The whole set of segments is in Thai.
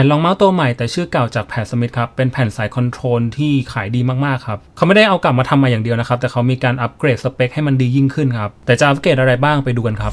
ผ่นรองเมาส์ตัวใหม่แต่ชื่อเก่าจากแผ่นสมิธครับ เป็นแผ่นสายคอนโทรลที่ขายดีมากๆครับเขาไม่ได้เอากลับมาทำมาอย่างเดียวนะครับ แต่เขามีการอัปเกรดสเปคให้มันดียิ่งขึ้นครับแต่จะอัปเกรดอะไรบ้างไปดูกันครับ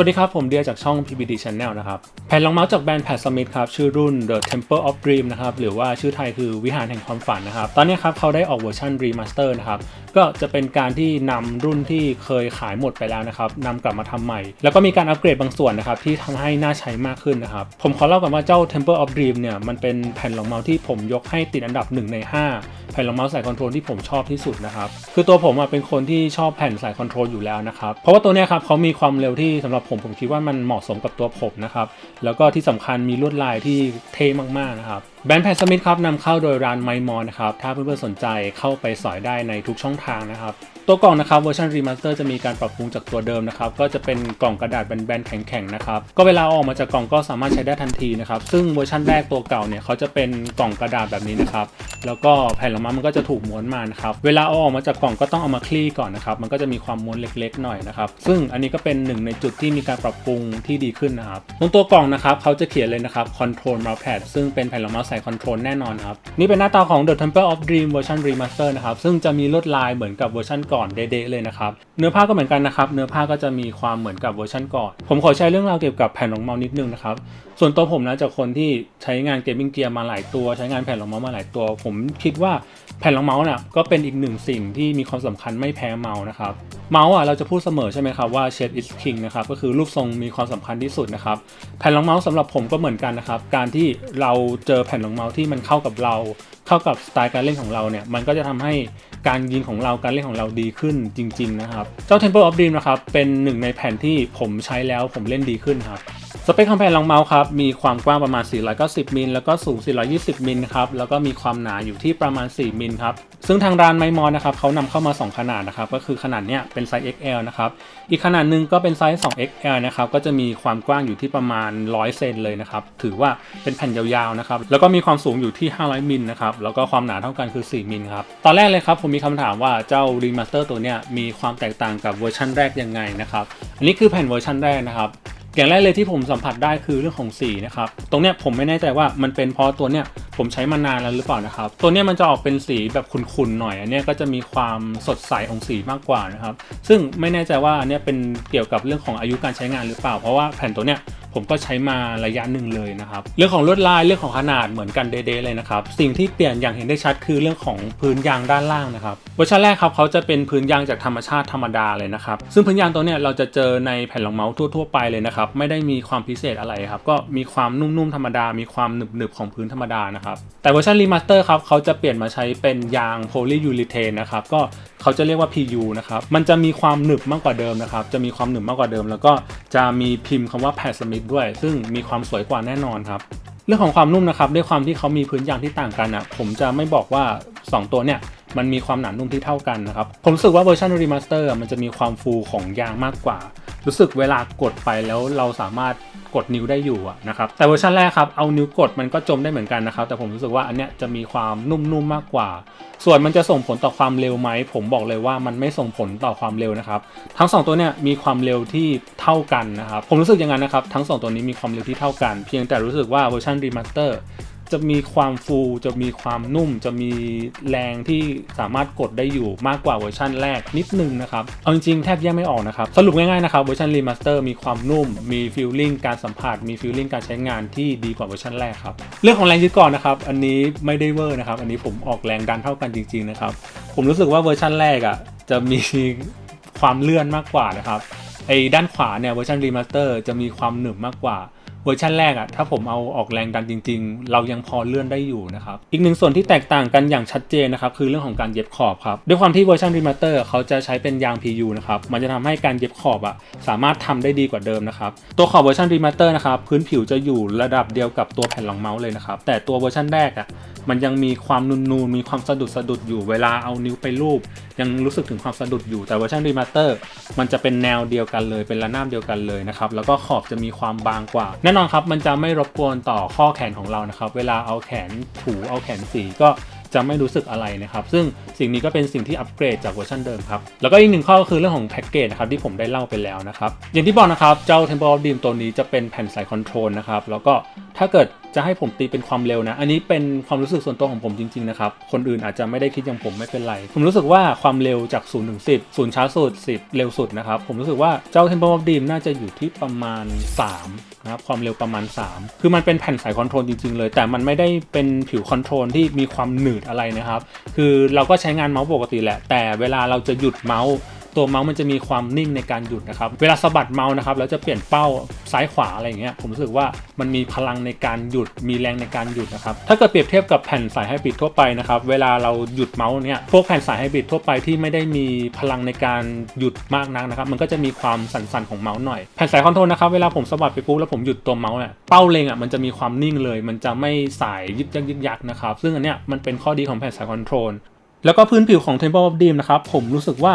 วัสดีครับ ผมเดียจากช่อง PBD Channel นะครับ แผ่นรองเมาส์จากแบรนด์แพดสมิธครับ ชื่อรุ่น The Temple of Dream นะครับ หรือว่าชื่อไทยคือวิหารแห่งความฝันนะครับ ตอนนี้ครับเขาได้ออกเวอร์ชันรีมาสเตอร์นะครับ ก็จะเป็นการที่นำรุ่นที่เคยขายหมดไปแล้วนะครับนำกลับมาทำใหม่ แล้วก็มีการอัปเกรดบางส่วนนะครับ ที่ทำให้น่าใช้มากขึ้นนะครับ ผมขอเล่ากันว่าเจ้า Temple of Dream เนี่ยมันเป็นแผ่นรองเมาส์ที่ผมยกให้ติดอันดับ1ใน 5 แผ่นรองเมาส์สายคอนโทรลที่ผมชอบที่สุดนะครับคือตัวผมเป็นคนที่ชอบแผ่นสายคอนโทรลอยู่แล้วนะครับเพราะว่าตัวนี้ครับเขามีความเร็วที่สำหรับผมผมคิดว่ามันเหมาะสมกับตัวผมนะครับ แล้วก็ที่สำคัญมีลวดลายที่เท่มากๆนะครับแบรนด์แพนสมิธครับนำเข้าโดยร้านไมมอนนะครับ ถ้าเพื่อนๆสนใจเข้าไปสอยได้ในทุกช่องทางนะครับ ตัวกล่องนะครับเวอร์ชันรีมาสเตอร์จะมีการปรับปรุงจากตัวเดิมนะครับ ก็จะเป็นกล่องกระดาษแบนๆแข็งๆนะครับ ก็เวลาออกมาจากกล่องก็สามารถใช้ได้ทันทีนะครับ ซึ่งเวอร์ชันแรกตัวเก่าเนี่ยเขาจะเป็นกล่องกระดาษแบบนี้นะครับ แล้วก็แผ่นรองเมามันก็จะถูกม้วนมานะครับ เวลาเอาออกมาจากกล่องก็ต้องเอามาคลี่ก่อนนะครับ มันก็จะมีความม้วนเล็กๆหน่อยนะครับ ซึ่งอันนี้ก็เป็นหนึ่งในจุดที่มีการปรับปรุงที่ดีขึ้นนะครับตรงตัวกล่องนะครับเขาจะเขียนเลยนะครับ Control Mouse Pad ซึ่งเป็นแผ่นรองเมาใส่คอนโทรลแน่นอนครับ นี่เป็นหน้าตาของ The Temple of Dream เวอร์ชัน Remaster นะครับ ซึ่งจะมีลวดลายเหมือนกับเวอร์ชันก่อนเดะๆเลยนะครับ เนื้อผ้าก็เหมือนกันนะครับ เนื้อผ้าก็จะมีความเหมือนกับเวอร์ชันก่อน ผมขอใช้เรื่องราวเกี่ยวกับแผ่นรองเมาส์นิดนึงนะครับ ส่วนตัวผมนะจากคนที่ใช้งานเกมมิ่งเกียร์มาหลายตัว ใช้งานแผ่นรองเมาส์มาหลายตัว ผมคิดว่า แผ่นรองเมาส์น่ะก็เป็นอีกหนึ่งสิ่งที่มีความสำคัญไม่แพ้เมาส์นะครับ เมาส์อะเราจะพูดเสมอใช่ไหมครับว่า shape is king นะครับก็คือรูปทรงมีความสำคัญที่สุดนะครับแผ่นรองเมาส์สำหรับผมก็เหมือนกันนะครับการที่เราเจอแผ่นรองเมาส์ที่มันเข้ากับเรา เข้ากับสไตล์การเล่นของเราเนี่ยมันก็จะทำให้การยิงของเราการเล่นของเราดีขึ้นจริง ๆ นะครับ เจ้า Temple of Dream นะครับเป็นหนึ่งในแผ่นที่ผมใช้แล้วผมเล่นดีขึ้นครับ สเปคของแผ่นรองเมาส์ครับ มีความกว้างประมาณ 490 มิล แล้วก็สูง 420 มิลครับ แล้วก็มีความหนาอยู่ที่ประมาณ 4 มิลครับ ซึ่งทางร้านไมมอนนะครับเขานำเข้ามา 2 ขนาดนะครับ ก็คือขนาดเนี้ยเป็นไซส์ XL นะครับ อีกขนาดหนึ่งก็เป็นไซส์ 2XL นะครับ ก็จะมีความกว้างอยู่ที่ประมาณ 100 เซนเลยนะครับ ถือว่าเป็นแผ่นยาวๆนะครับ แล้วก็มีความสูงอยู่ที่ 500 มิลนะครับ แล้วก็ความหนาเท่ากันคือ 4 มิลครับ ตอนแรกเลยครับผมมีคำถามว่าเจ้ารีมาสเตอร์ตัวเนี้ยมีความแตกต่างกับเวอร์ชันแรกยังไงนะครับ อันนี้คือแผ่นเวอร์ชันแรกนะครับ อย่างแรกเลยที่ผมสัมผัสได้คือเรื่องของสีนะครับ ตรงเนี้ยผมไม่แน่ใจว่ามันเป็นเพราะตัวเนี้ยผมใช้มานานแล้วหรือเปล่านะครับ ตัวเนี้ยมันจะออกเป็นสีแบบขุ่นๆหน่อย อันเนี้ยก็จะมีความสดใสของสีมากกว่านะครับ ซึ่งไม่แน่ใจว่าอันเนี้ยเป็นเกี่ยวกับเรื่องของอายุการใช้งานหรือเปล่า เพราะว่าแผ่นตัวเนี้ย ผมก็ใช้มาระยะหนึ่งเลยนะครับ เรื่องของลวดลายเรื่องของขนาดเหมือนกันเดๆเลยนะครับ สิ่งที่เปลี่ยนอย่างเห็นได้ชัดคือเรื่องของพื้นยางด้านล่างนะครับเวอร์ชันแรกครับเขาจะเป็นพื้นยางจากธรรมชาติธรรมดาเลยนะครับ ซึ่งพื้นยางตัวเนี้ยเราจะเจอในแผ่นรองเมาส์ทั่วๆไปเลยนะครับไม่ได้มีความพิเศษอะไรครับก็มีความนุ่มๆธรรมดา มีความหนึบๆของพื้นธรรมดานะครับแต่เวอร์ชันรีมาสเตอร์ครับเขาจะเปลี่ยนมาใช้เป็นยางโพลียูริเทนนะครับก็เขาจะเรียกว่า PU นะครับมันจะมีความหนึบมากกว่าเดิมนะครับจะมีความหนึบมากกว่าเดิม แล้วก็จะมีพิมพ์คำว่าแพดสมิธด้วย ซึ่งมีความสวยกว่าแน่นอนครับ เรื่องของความนุ่มนะครับด้วยความที่เขามีพื้นยางที่ต่างกันอะผมจะไม่บอกว่า 2 ตัวเนี่ย มันมีความหนานุ่มที่เท่ากันนะครับ ผมรู้สึกว่าเวอร์ชันรีมาสเตอร์มันจะมีความฟูของยางมากกว่า รู้สึกเวลากดไปแล้วเราสามารถกดนิ้วได้อยู่นะครับ แต่เวอร์ชันแรกครับเอานิ้วกดมันก็จมได้เหมือนกันนะครับ แต่ผมรู้สึกว่าอันเนี้ยจะมีความนุ่มๆมากกว่า ส่วนมันจะส่งผลต่อความเร็วไหม ผมบอกเลยว่ามันไม่ส่งผลต่อความเร็วนะครับ ทั้ง 2 ตัวเนี่ยมีความเร็วที่เท่ากันนะครับ ผมรู้สึกอย่างนั้นนะครับ ทั้ง 2 ตัวนี้มีความเร็วที่เท่ากัน เพียงแต่รู้สึกว่าเวอร์ชันรีมาสเตอร์ จะมีความฟูจะมีความนุ่ม จะมีแรงที่สามารถกดได้อยู่มากกว่าเวอร์ชันแรกนิดนึงนะครับ เอาจริงๆ แทบแยกไม่ออกนะครับ สรุปง่ายๆนะครับเวอร์ชันรีมาสเตอร์มีความนุ่ม มีฟีลลิ่งการสัมผัส มีฟีลลิ่งการใช้งานที่ดีกว่าเวอร์ชันแรกครับ เรื่องของแรงยึดเก่อนนะครับ อันนี้ไม่ได้เวอร์นะครับ อันนี้ผมออกแรงดันเท่ากันจริงๆนะครับ ผมรู้สึกว่าเวอร์ชันแรกอะ่ะจะมีความเลื่อนมากกว่านะครับไอ้ด้านขวาเนี่ยเวอร์ชันรีมาสเตอร์จะมีความหนึบมากกว่า เวอร์ชันแรกอะถ้าผมเอาออกแรงดันจริง ๆ เรายังพอเลื่อนได้อยู่นะครับอีกหนึ่งส่วนที่แตกต่างกันอย่างชัดเจนนะครับคือเรื่องของการเย็บขอบครับด้วยความที่เวอร์ชันรีมาเตอร์เขาจะใช้เป็นยาง PU นะครับมันจะทำให้การเย็บขอบอะสามารถทำได้ดีกว่าเดิมนะครับตัวขอบเวอร์ชันรีมาเตอร์นะครับพื้นผิวจะอยู่ระดับเดียวกับตัวแผ่นรองเมาส์เลยนะครับแต่ตัวเวอร์ชันแรกอะมันยังมีความนูนๆมีความสะดุดสะดุดอยู่เวลาเอานิ้วไปลูบยังรู้สึกถึงความสะดุดอยู่แต่เวอร์ชันรีมาสเตอร์มันจะเป็นแนวเดียวกันเลย เป็นระนาบเดียวกันเลยนะครับแล้วก็ขอบจะมีความบางกว่า แน่นอนครับมันจะไม่รบกวนต่อข้อแขนของเรานะครับเวลาเอาแขนถูเอาแขนสีก็จะไม่รู้สึกอะไรนะครับ ซึ่งสิ่งนี้ก็เป็นสิ่งที่อัปเกรดจากเวอร์ชันเดิมครับ แล้วก็อีกหนึ่งข้อก็คือเรื่องของแพ็กเกจนะครับที่ผมได้เล่าไปแล้วนะครับ อย่างที่บอกนะครับ เจ้า Temple of Doom ตัวนี้จะเป็นแผ่นสายคอนโทรลนะครับ แล้วก็ถ้าเกิดจะให้ผมตีเป็นความเร็วนะ อันนี้เป็นความรู้สึกส่วนตัวของผมจริงๆนะครับ คนอื่นอาจจะไม่ได้คิดอย่างผมไม่เป็นไร ผมรู้สึกว่าความเร็วจาก0ถึง10 0ช้าสุด 10 เร็วสุดนะครับ ผมรู้สึกว่าเจ้า Temple of Doom น่าจะอยู่ที่ประมาณ 3 นะครับ ความเร็วประมาณ 3 คือมันเป็นแผ่นสายคอนโทรลจริงๆเลย แต่มันไม่ได้เป็นผิวคอนโทรลที่มีความหนืดอะไรนะครับ คือเราก็ใช้งานเมาส์ปกติแหละ แต่เวลาเราจะหยุดเมาส์ ตัวเมาส์มันจะมีความนิ่งในการหยุดนะครับเวลาสะบัดเมาส์นะครับแล้วจะเปลี่ยนเป้าซ้ายขวาอะไรอย่างเงี้ยผมรู้สึกว่ามันมีพลังในการหยุดมีแรงในการหยุดนะครับถ้าเกิดเปรียบเทียบกับแผ่นสายไฮบริดทั่วไปนะครับเวลาเราหยุดเมาส์เนี่ยพวกแผ่นสายไฮบริดทั่วไปที่ไม่ได้มีพลังในการหยุดมากนักนะครับมันก็จะมีความสั่นๆของเมาส์หน่อยแผ่นสายคอนโทรลนะครับเวลาผมสะบัดไปปุ๊บแล้วผมหยุดตัวเมาส์เนี่ยเป้าเล็งอะมันจะมีความนิ่งเลย มันจะไม่สายยึกยักยึกยักนะครับซึ่งอันเนี้ยมันเป็นข้อดีของแผ่นสายคอนโทรลแล้วก็พื้นผิวของ Temple of Doom นะครับผมรู้สึกว่า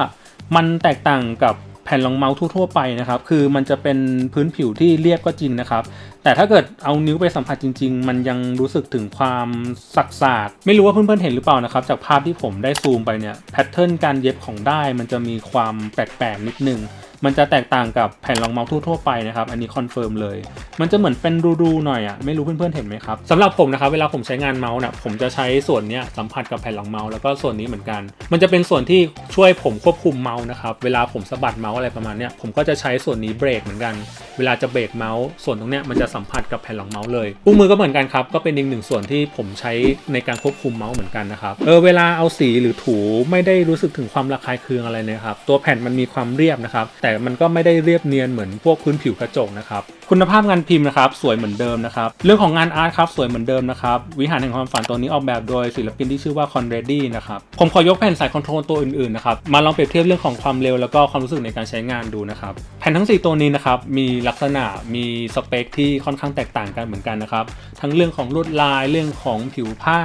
มันแตกต่างกับแผ่นรองเมาส์ทั่วๆไปนะครับ คือมันจะเป็นพื้นผิวที่เรียบก็จริงนะครับ แต่ถ้าเกิดเอานิ้วไปสัมผัสจริง ๆ มันยังรู้สึกถึงความสักสากๆไม่รู้ว่าเพื่อนๆเห็นหรือเปล่านะครับ จากภาพที่ผมได้ซูมไปเนี่ย แพทเทิร์นการเย็บของได้มันจะมีความแปลกๆนิดนึง มันจะแตกต่างกับแผ่นรองเมาส์ทั่วไปนะครับ อันนี้คอนเฟิร์มเลย มันจะเหมือนเป็นรูๆหน่อยอะ ไม่รู้เพื่อนๆเห็นไหมครับสำหรับผมนะครับ เวลาผมใช้งานเมาส์นะผมจะใช้ส่วนเนี้ยสัมผัสกับแผ่นรองเมาส์แล้วก็ส่วนนี้เหมือนกัน มันจะเป็นส่วนที่ช่วยผมควบคุมเมาส์นะครับ เวลาผมสะบัดเมาส์อะไรประมาณเนี้ยผมก็จะใช้ส่วนนี้เบรกเหมือนกัน เวลาจะเบรกเมาส์ส่วนตรงเนี้ยมันจะสัมผัสกับแผ่นรองเมาส์เลยอุ้งมือก็เหมือนกันครับก็เป็นอีกหนึ่งส่วนที่ผมใช้ในการควบคุมเมาส์เหมือนกันนะครับเออเวลาเอาสีหรือถูไม่ได้รู้สึกถึงความระคายเคืองอะไรนะครับตัวแผ่นมันมีความเรียบนะครับแต่มันก็ไม่ได้เรียบเนียนเหมือนพวกพื้นผิวกระจกนะครับ คุณภาพงานพิมพ์นะครับสวยเหมือนเดิมนะครับ เรื่องของงานอาร์ตครับสวยเหมือนเดิมนะครับ วิหารแห่งความฝันตัวนี้ออกแบบโดยศิลปินที่ชื่อว่าคอนเรดี้นะครับ ผมขอยกแผ่นสายคอนโทรลตัวอื่นๆนะครับ มาลองเปรียบเทียบเรื่องของความเร็วแล้วก็ความรู้สึกในการใช้งานดูนะครับ แผ่นทั้ง 4 ตัวนี้นะครับมีลักษณะมีสเปคที่ค่อนข้างแตกต่างกันเหมือนกันนะครับ ทั้งเรื่องของลวดลายเรื่องของผิวผ้า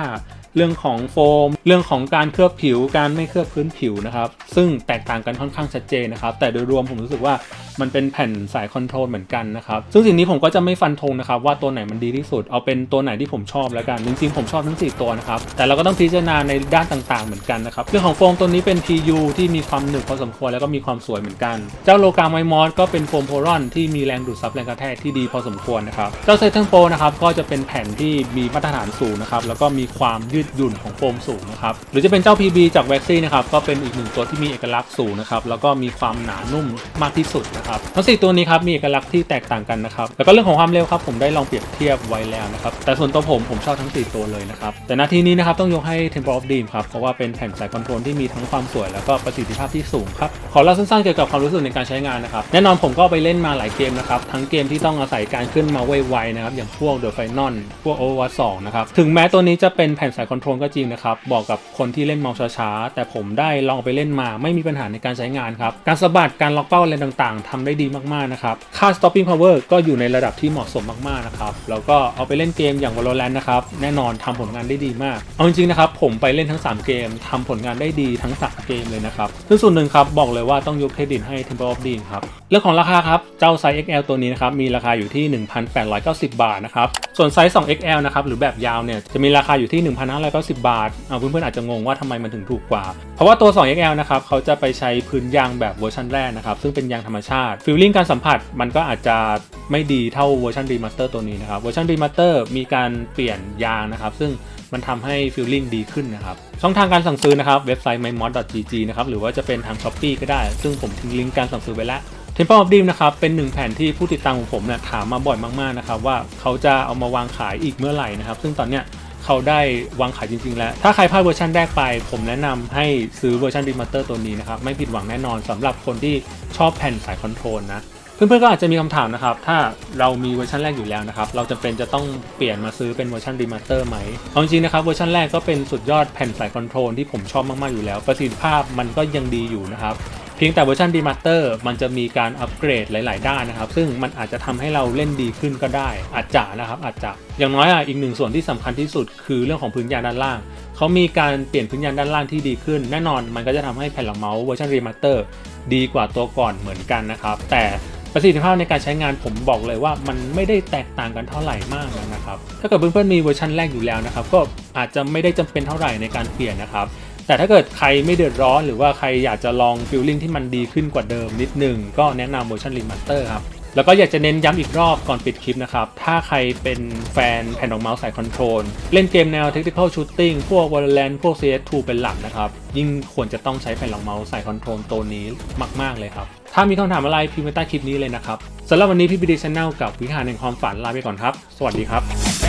เรื่องของโฟม เรื่องของการเคลือบผิว การไม่เคลือบพื้นผิวนะครับ ซึ่งแตกต่างกันค่อนข้างชัดเจนนะครับ แต่โดยรวมผมรู้สึกว่า มันเป็นแผ่นสายคอนโทรลเหมือนกันนะครับซึ่งสิ่งนี้ผมก็จะไม่ฟันธงนะครับว่าตัวไหนมันดีที่สุด เอาเป็นตัวไหนที่ผมชอบแล้วกันจริงๆผมชอบทั้ง 4 ตัวนะครับแต่เราก็ต้องพิจารณาในด้านต่างๆเหมือนกันนะครับเรื่องของโฟมตัวนี้เป็น PU ที่มีความหนึบพอสมควรแล้วก็มีความสวยเหมือนกัน เจ้าโลกาไมมอสก็เป็นโฟมโพรอนที่มีแรงดูดซับแรงกระแทกที่ดีพอสมควรนะครับเจ้าเซตันโปนะครับก็จะเป็นแผ่นที่มีมาตรฐานสูงนะครับแล้วก็มีความยืดหยุ่นของโฟมสูงนะครับหรือจะเป็นเจ้า PB จากแว็กซี่นะครับก็เป็นอีกหนึ่งตัวที่มีเอกลักษณ์สูงนะครับแล้วก็มีความหนานุ่มมากที่สุดนะครับทั้งสี่ตัวนี้ครับมีเอกลักษณ์ที่แตกต่างกันนะครับแล้วก็เรื่องของความเร็วครับผมได้ลองเปรียบเทียบไว้แล้วนะครับแต่ส่วนตัวผมผมชอบทั้ง 4 ตัวเลยนะครับแต่นาทีนี้นะครับต้องยกให้ Temple of Doom ครับเพราะว่าเป็นแผ่นสายคอนโทรลที่มีทั้งความสวยแล้วก็ประสิทธิภาพที่สูงครับขอเล่าสั้นๆเกี่ยวกับความรู้สึกในการใช้งานนะครับแน่นอนผมก็ไปเล่นมาหลายเกมนะครับทั้งเกมที่ต้องอาศัยการขึ้นมาไวๆนะครับอย่างพวก The Final พวก Overwatch 2นะครับถึงแม้ตัวนี้จะเป็นแผ่นสายคอนโทรลก็จริงนะครับบอกกับคนที่เล่นเมาส์ช้าๆแต่ผมได้ลองไปเล่นมาไม่มีปัญหาในการใช้งานครับการสะบัดการล็อกเป้าอะไรต่างๆทำได้ดีมากๆนะครับ ค่า stopping power ก็อยู่ในระดับที่เหมาะสมมากๆนะครับ แล้วก็เอาไปเล่นเกมอย่าง Valorant นะครับ แน่นอนทำผลงานได้ดีมาก เอาจริงๆนะครับผมไปเล่นทั้ง 3 เกมทำผลงานได้ดีทั้ง 3 เกมเลยนะครับซึ่งส่วนหนึ่งครับบอกเลยว่าต้องยกเครดิตให้ Temple of Doom ครับ เรื่องของราคาครับ เจ้าไซส์ XL ตัวนี้นะครับมีราคาอยู่ที่ 1,890 บาทนะครับ ส่วนไซส์ 2XL นะครับหรือแบบยาวเนี่ยจะมีราคาอยู่ที่ 1,590 บาทเอาเพื่อนๆอาจจะงงว่าทำไมมันถึงถูกกว่า เพราะว่าตัว 2XL นะครับเขาจะไปใช้พื้นยางแบบเวอร์ชันแรกนะครับซึ่งเป็นยางธรรมชาติฟีลลิ่งการสัมผัสมันก็อาจจะไม่ดีเท่าเวอร์ชันรีมาสเตอร์ตัวนี้นะครับเวอร์ชันรีมาสเตอร์มีการเปลี่ยนยางนะครับ ซึ่งมันทำให้ฟีลลิ่งดีขึ้นนะครับ ช่องทางการสั่งซื้อนะครับ เว็บไซต์ mymod.gg นะครับ หรือว่าจะเป็นทาง Shopee ก็ได้ ซึ่งผมทิ้งลิงก์การสั่งซื้อไว้แล้ว Temple of Doom นะครับ เป็นหนึ่งแผ่นที่ผู้ติดตามของผมเนี่ยถามมาบ่อยมากๆนะครับว่าเขาจะเอามาวางขายอีกเมื่อไหร่นะครับ ซึ่งตอนเนี้ย เขาได้วางขายจริง ๆ แล้ว ถ้าใครพลาดเวอร์ชันแรกไป ผมแนะนำให้ซื้อเวอร์ชันรีมาสเตอร์ตัวนี้นะครับไม่ผิดหวังแน่นอนสำหรับคนที่ชอบแผ่นสายคอนโทรลนะเพื่อนๆก็อาจจะมีคำถามนะครับ ถ้าเรามีเวอร์ชันแรกอยู่แล้วนะครับ เราจะเป็นจะต้องเปลี่ยนมาซื้อเป็นเวอร์ชันรีมาสเตอร์ไหมเอาจริงนะครับเวอร์ชันแรกก็เป็นสุดยอดแผ่นสายคอนโทรลที่ผมชอบมากๆอยู่แล้ว ประสิทธิภาพมันก็ยังดีอยู่นะครับ เพียงแต่เวอร์ชันรีมาสเตอร์มันจะมีการอัปเกรดหลาย ๆ ด้านนะครับ ซึ่งมันอาจจะทำให้เราเล่นดีขึ้นก็ได้ อาจจะนะครับอาจจะอย่างน้อยอะอีกหนึ่งส่วนที่สำคัญที่สุด คือเรื่องของพื้นยางด้านล่างเขามีการเปลี่ยนพื้นยางด้านล่างที่ดีขึ้น แน่นอนมันก็จะทำให้แผ่นหลังเมาส์เวอร์ชันรีมาสเตอร์ดีกว่าตัวก่อนเหมือนกันนะครับ แต่ปประสิทธิภาพในการใช้งานผมบอกเลยว่ามันไม่ได้แตกต่างกันเท่าไหร่มากนะครับ ถ้าเกิดเพื่อนๆมีเวอร์ชันแรกอยู่แล้วนะครับ ก็อาจจะไม่ได้จำเป็นเท่าไหร่ในการเปลี่ยนนะครับ แต่ถ้าเกิดใครไม่เดือดร้อนหรือว่าใครอยากจะลองฟิลลิ่งที่มันดีขึ้นกว่าเดิมนิดนึง ก็แนะนำเวอร์ชันรีมาสเตอร์ครับแล้วก็อยากจะเน้นย้ำอีกรอบก่อนปิดคลิปนะครับ ถ้าใครเป็นแฟนแผ่นรองเมาส์สายคอนโทรล เล่นเกมแนว Tactical Shooting พวก Valorant พวก CS2 เป็นหลักนะครับ ยิ่งควรจะต้องใช้แผ่นรองเมาส์สายคอนโทรลตัวนี้มาก ๆ เลยครับ ถ้ามีคำถามอะไรพิมพ์ใต้คลิปนี้เลยนะครับสำหรับวันนี้พี่บีดีชแนลกับวิหารแห่งความฝันลาไปก่อนครับ สวัสดีครับ